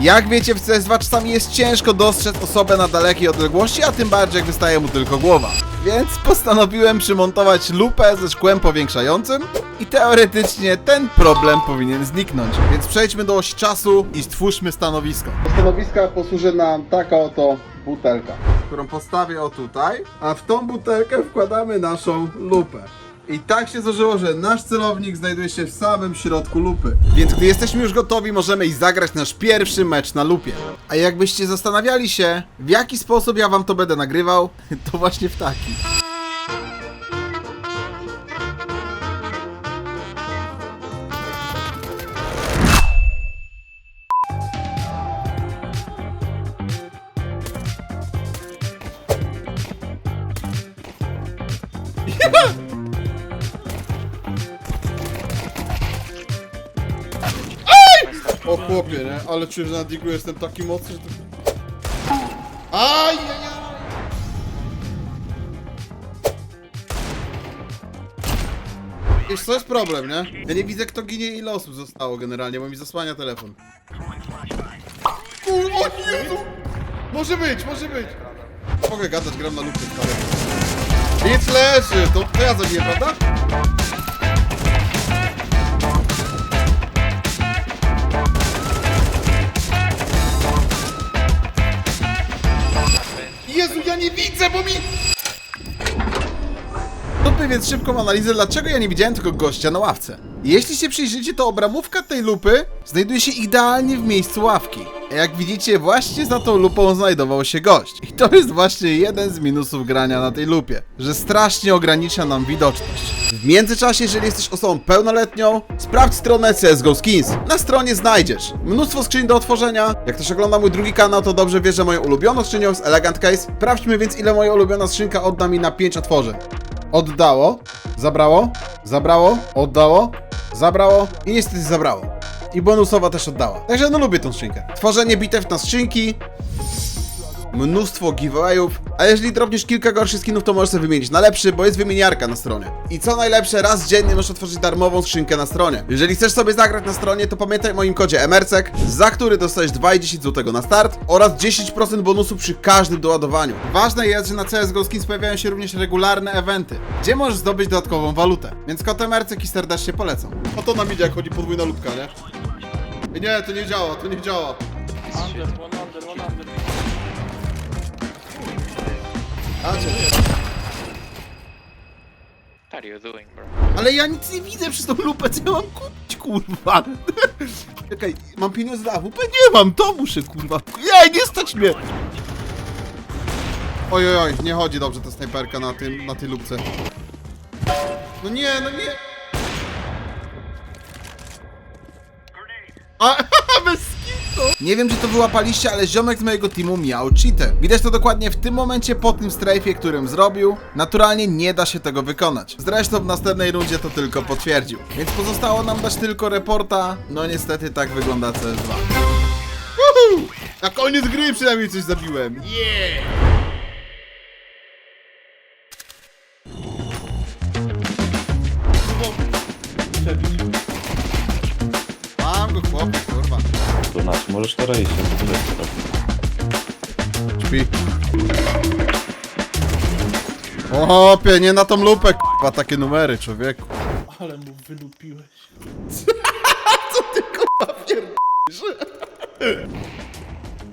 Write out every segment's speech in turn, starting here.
Jak wiecie, w CS2 czasami jest ciężko dostrzec osobę na dalekiej odległości, a tym bardziej jak wystaje mu tylko głowa. Więc postanowiłem przymontować lupę ze szkłem powiększającym i teoretycznie ten problem powinien zniknąć. Więc przejdźmy do osi czasu i stwórzmy stanowisko. Stanowiska posłuży nam taka oto butelka, którą postawię o tutaj, a w tą butelkę wkładamy naszą lupę. I tak się złożyło, że nasz celownik znajduje się w samym środku lupy. Więc gdy jesteśmy już gotowi, możemy iść zagrać nasz pierwszy mecz na lupie. A jakbyście zastanawiali się, w jaki sposób ja wam to będę nagrywał, to właśnie w taki. O chłopie, nie? Ale że na digu jestem taki mocny, że to... Aj. Wiesz, co jest problem, nie? Ja nie widzę, kto ginie ile osób zostało generalnie, bo mi zasłania telefon. Kur- O Jezu! Może być, może być! Mogę gadać, gram na lupie, stary. Nic leży, to, to ja zabiję, prawda? Bo mi... Więc szybką analizę, dlaczego ja nie widziałem tego gościa na ławce. Jeśli się przyjrzycie, to obramówka tej lupy znajduje się idealnie w miejscu ławki. A jak widzicie, właśnie za tą lupą znajdował się gość. I to jest właśnie jeden z minusów grania na tej lupie, że strasznie ogranicza nam widoczność. W międzyczasie, jeżeli jesteś osobą pełnoletnią, sprawdź stronę CSGO Skins. Na stronie znajdziesz mnóstwo skrzyń do otworzenia. Jak ktoś ogląda mój drugi kanał, to dobrze wie, że moją ulubioną skrzynią jest Elegant Case. Sprawdźmy więc, ile moja ulubiona skrzynka odda mi na 5 otworzeń. Oddało, zabrało, zabrało, oddało, zabrało i niestety zabrało. I bonusowa też oddała. Także no lubię tą skrzynkę. Tworzenie bitew na skrzynki, mnóstwo giveawayów, a jeżeli drobniesz kilka gorszych skinów, to możesz sobie wymienić na lepszy, bo jest wymieniarka na stronie. I co najlepsze, raz dziennie możesz otworzyć darmową skrzynkę na stronie. Jeżeli chcesz sobie zagrać na stronie, to pamiętaj o moim kodzie MRCEK, za który dostajesz 2,10 zł na start oraz 10% bonusu przy każdym doładowaniu. Ważne jest, że na CSGO Skins pojawiają się również regularne eventy, gdzie możesz zdobyć dodatkową walutę. Więc kod MRCEK i serdecznie polecam. O to nam idzie, jak chodzi podwójna lubka, nie? Nie, to nie działa, to nie działa. Under, one under, one under. Bro? Ale ja nic nie widzę przez tą lupę, co ja mam kupić, kurwa? Czekaj, mam pieniądze na lupę? Nie mam, to muszę, kurwa. Jej, nie stać mnie! Oj, oj, oj, nie chodzi dobrze ta snajperka na tym, na tej lupce. No nie, no nie! A! Nie wiem, czy to wyłapaliście, ale ziomek z mojego teamu miał cheatę. Widać to dokładnie w tym momencie po tym strajfie, którym zrobił. Naturalnie nie da się tego wykonać. Zresztą w następnej rundzie to tylko potwierdził. Więc pozostało nam dać tylko reporta. No niestety tak wygląda CS2. Woohoo! Na koniec gry przynajmniej coś zabiłem. Yeah! Mam To nasz, możesz to rejść, to tyle Śpi. O, chłopie, nie na tą lupę, kurwa, takie numery, człowieku. Ale mu wylupiłeś. Co ty, kurwa, pierdolisz?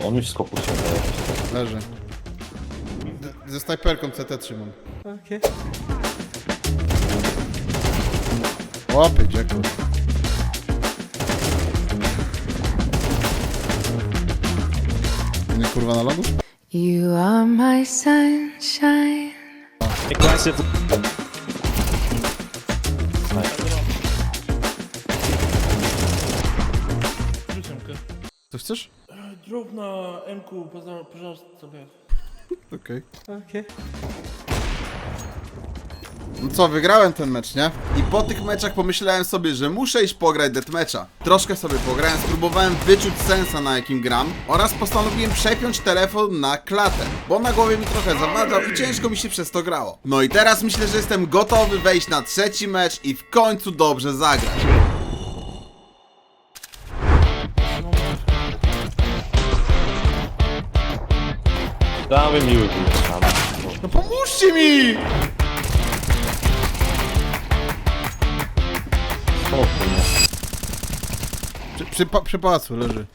On już skopu się daje. Leży. Ze snajperką CT trzymam. Okej. Łapie, dziękuję. kurwa na logu? You are my sunshine. Aggressive. Co chcesz? Drób na MQ, pożar, pożar, sobie. Okej. Okay. Okay. No co, wygrałem ten mecz, nie? I po tych meczach pomyślałem sobie, że muszę iść pograć deathmatcha. Troszkę sobie pograłem, spróbowałem wyczuć sensa na jakim gram oraz postanowiłem przepiąć telefon na klatę, bo na głowie mi trochę zawadzał i ciężko mi się przez to grało. No i teraz myślę, że jestem gotowy wejść na trzeci mecz i w końcu dobrze zagrać. Damy miły wymieszamy. No pomóżcie mi! Spokój, nie. Przy, przy, pa- przy pałacu leży.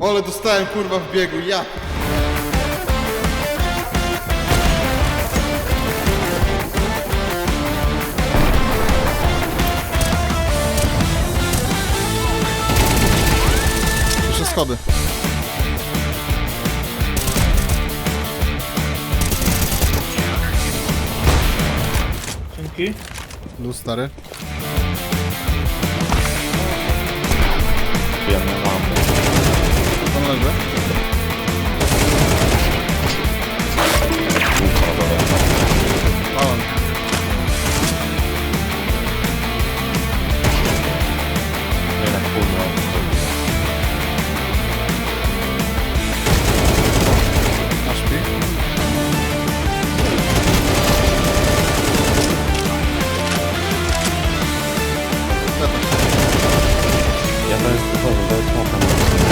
Ale dostałem kurwa w biegu, ja. Schody. Dzięki. Luz stary. Ja nie mam. Tam leży.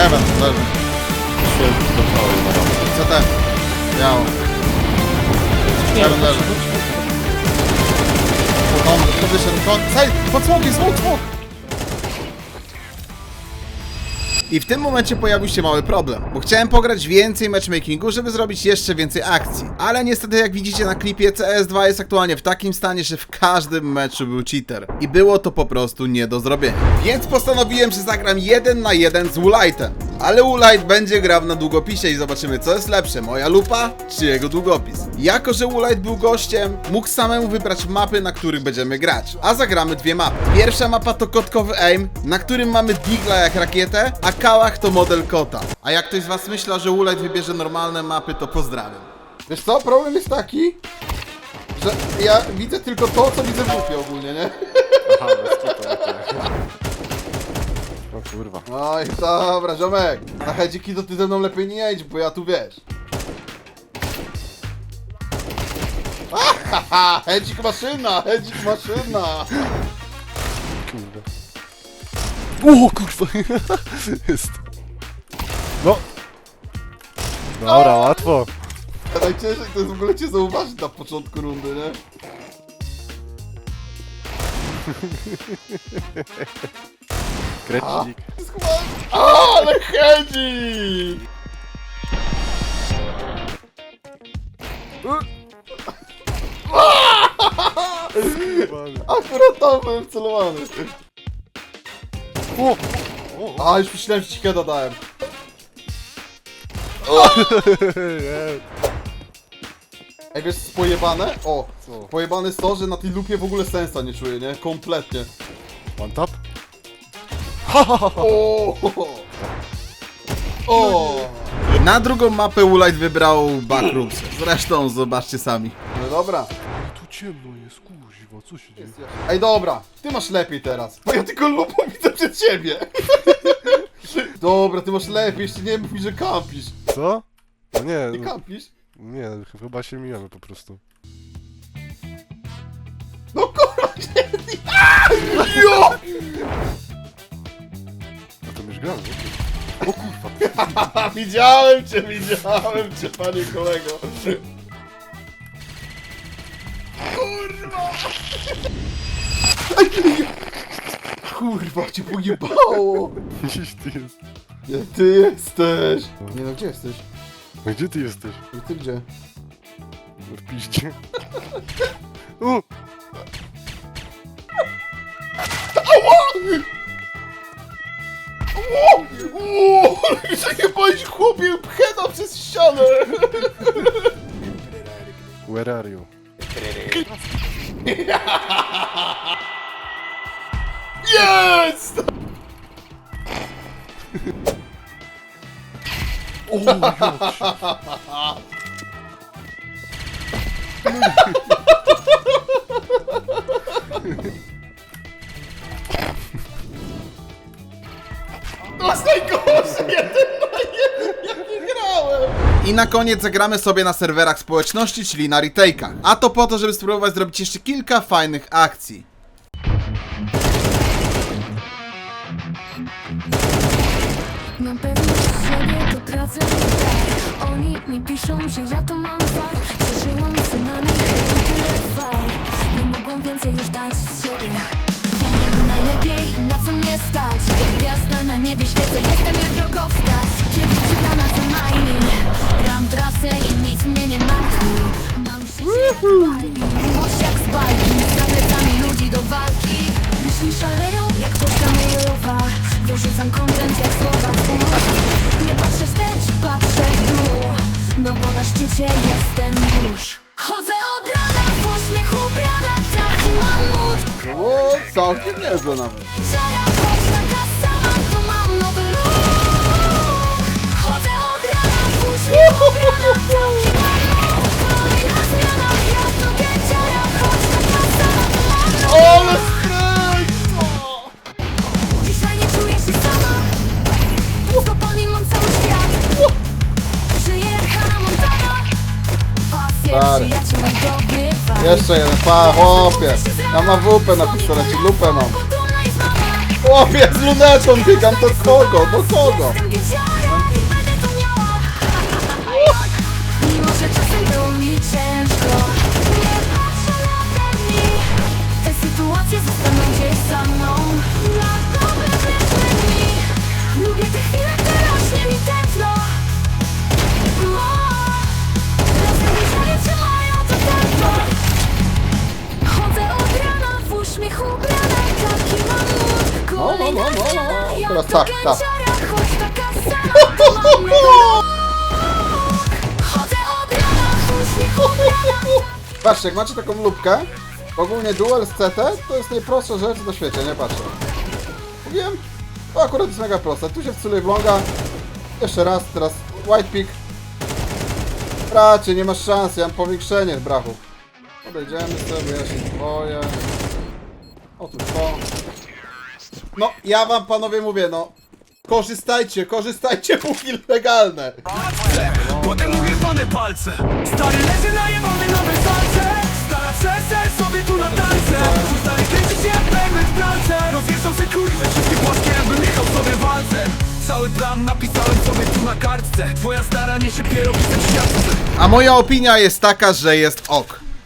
Heaven, leży. CT. Biało. Heaven leży. Kon, to wyszedł, kon. Saj, pod smokiem, smok, smok! I w tym momencie pojawił się mały problem, bo chciałem pograć więcej matchmakingu, żeby zrobić jeszcze więcej akcji. Ale niestety jak widzicie na klipie CS2 jest aktualnie w takim stanie, że w każdym meczu był cheater. I było to po prostu nie do zrobienia. Więc postanowiłem, że zagram jeden na jeden z Woolightem. Ale Woolight będzie grał na długopisie i zobaczymy co jest lepsze, moja lupa czy jego długopis. Jako, że Woolight był gościem, mógł samemu wybrać mapy, na których będziemy grać. A zagramy dwie mapy. Pierwsza mapa to kotkowy aim, na którym mamy Digla jak rakietę, a Kałach to model kota. A jak ktoś z was myśla, że Woolight wybierze normalne mapy, to pozdrawiam. Wiesz co, problem jest taki, że ja widzę tylko to, co widzę w lupie ogólnie, nie? O kurwa. Oj, dobra, ziomek. Na hedziki to ty ze mną lepiej nie jedź, bo ja tu wiesz. Ahaha, hedzik maszyna, hedzik maszyna. O kurwa! Jest. No! Dobra, łatwo. Najciężej to jest w ogóle cię zauważyć na początku rundy, nie? Krecik. A, ale hedzik! Akurat tam byłem celowany. O! A, już myślałem, że ci heada dałem. Ej, wiesz, co pojebane? O, Co? pojebane jest to, że na tej lupie w ogóle sensa nie czuję, nie? Kompletnie. One tap? O! O! Na drugą mapę Woolite wybrał Backrooms. Zresztą zobaczcie sami. No dobra. Tu ciemno jest, kuźwa, co się dzieje? Ej, dobra, ty masz lepiej teraz. Bo ja tylko lupą widzę przed siebie. Dobra, ty masz lepiej, jeszcze nie mów mi, że kampisz. Co? No nie, Ty no, kampisz? nie, chyba się mijamy po prostu. No kurwa, nie! Jo! Gramy? O kurwa. Widziałem cię, widziałem cię, panie kolego. Kurwa! Kurwa, cię pojebało! Gdzieś ty jest. Nie, ty jesteś! Nie no, gdzie jesteś? No Gdzie ty jesteś? No ty gdzie? W piździe. O! Ło! Zajebałeś chłopie pchena przez ścianę! Where are you? Jest! O, jak jest najgorszy jeden na jeden, jaki grałem! I na koniec zagramy sobie na serwerach społeczności, czyli na retake'ach. A to po to, żeby spróbować zrobić jeszcze kilka fajnych akcji. Mam pewność siebie, to tracę tak Oni mi piszą, że ja to mam fakt Przeżyłam tsunami, to tyle fajt Nie mogą więcej już dać z siebie Wiem najlepiej, na co mnie stać Jak gwiazda na niebie świecę, jestem jak drogowskaz. Kiedy przyda na co najmniej Gram trasę i nic mnie nie martwi. Mam siebie Miłość jak z bajki Za plecami ludzi do walki. Myśli szaleją jak poczta mailowa Wyrzucam content jak słowa Nie patrzę wstecz, patrzę w dół. No bo na szczycie jestem już. Chodzę od rana w uśmiechu brana Taki mam mód O, całkiem niezłe nawet. Stary. Jeszcze jeden, pa, chłopie. Ja mam WP na pistolecie, lupę mam. Chłopie, z lunetą biegam, do kogo, do kogo? W uśmiechu ubrana Patrzcie, jak macie taką lubkę, ogólnie duel z CT to jest najprostsza rzecz na świecie, nie patrzę. Mówiłem? To akurat jest mega proste. Tu się wceluje w longa. Jeszcze raz, teraz white pick. Bracie, nie masz szans, ja mam powiększenie w brachu. Podejdziemy sobie, ja się boję. Otóż to. No, ja wam panowie mówię, no. Korzystajcie, korzystajcie, póki legalne. Potem palce. Stary leży najebany na wesalce Stara przesel sobie tu na Stary kręci się jak w pralce. Rozjeżdżam se kurwy wszystkie płaskie jakbym jechał sobie walcem Cały plan napisałem sobie tu na kartce. Twoja stara ze światło A moja opinia jest taka, że jest ok.